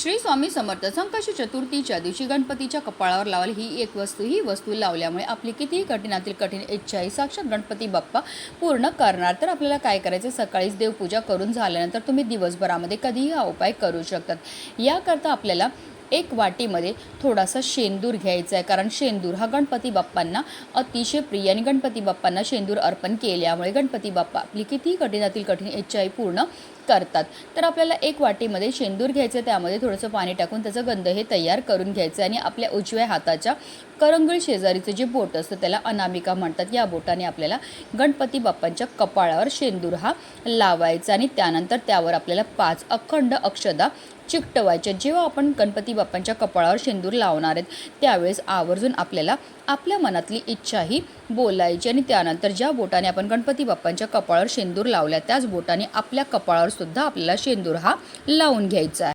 श्री स्वामी समर्थ संकष्टी चतुर्थीच्या दिवशी गणपतीच्या कपाळावर लावाल ही एक वस्तू. ही वस्तू लावल्यामुळे आपली कितीही कठीणातील कठीण इच्छाही साक्षात गणपती बाप्पा पूर्ण करणार. तर आपल्याला काय करायचं सकाळीच देवपूजा करून झाल्यानंतर तुम्ही दिवसभरामध्ये कधीही हा उपाय करू शकतात. याकरता आपल्याला एक वाटीमध्ये थोडासा शेंदूर घ्यायचा आहे. कारण शेंदूर हा गणपती बाप्पांना अतिशय प्रिय आणि गणपती बाप्पांना शेंदूर अर्पण केल्यामुळे गणपती बाप्पा आपली कितीही कठीणातील कठीण इच्छाही पूर्ण करतात. तर आपल्याला एक वाटीमध्ये शेंदूर घ्यायचं आहे, त्यामध्ये थोडंसं पाणी टाकून त्याचं गंध हे तयार करून घ्यायचं आहे. आणि आपल्या उजव्या हाताच्या करंगळ शेजारीचं जे बोट असतं त्याला अनामिका म्हणतात. या बोटाने आपल्याला गणपती बाप्पांच्या कपाळावर शेंदूर हा लावायचा आणि त्यानंतर त्यावर आपल्याला पाच अखंड अक्षदा चिकटवायच्या. जेव्हा आपण गणपती बाप्पांच्या कपाळावर शेंदूर लावणार आहेत त्यावेळेस आवर्जून आपल्याला आपल्या मनातली इच्छाही बोलायची आणि त्यानंतर ज्या बोटाने आपण गणपती बाप्पांच्या कपाळावर शेंदूर लावल्या त्याच बोटाने आपल्या कपाळावर सुद्धा आपल्याला शेंदूर हा लावून घ्यायचा आहे.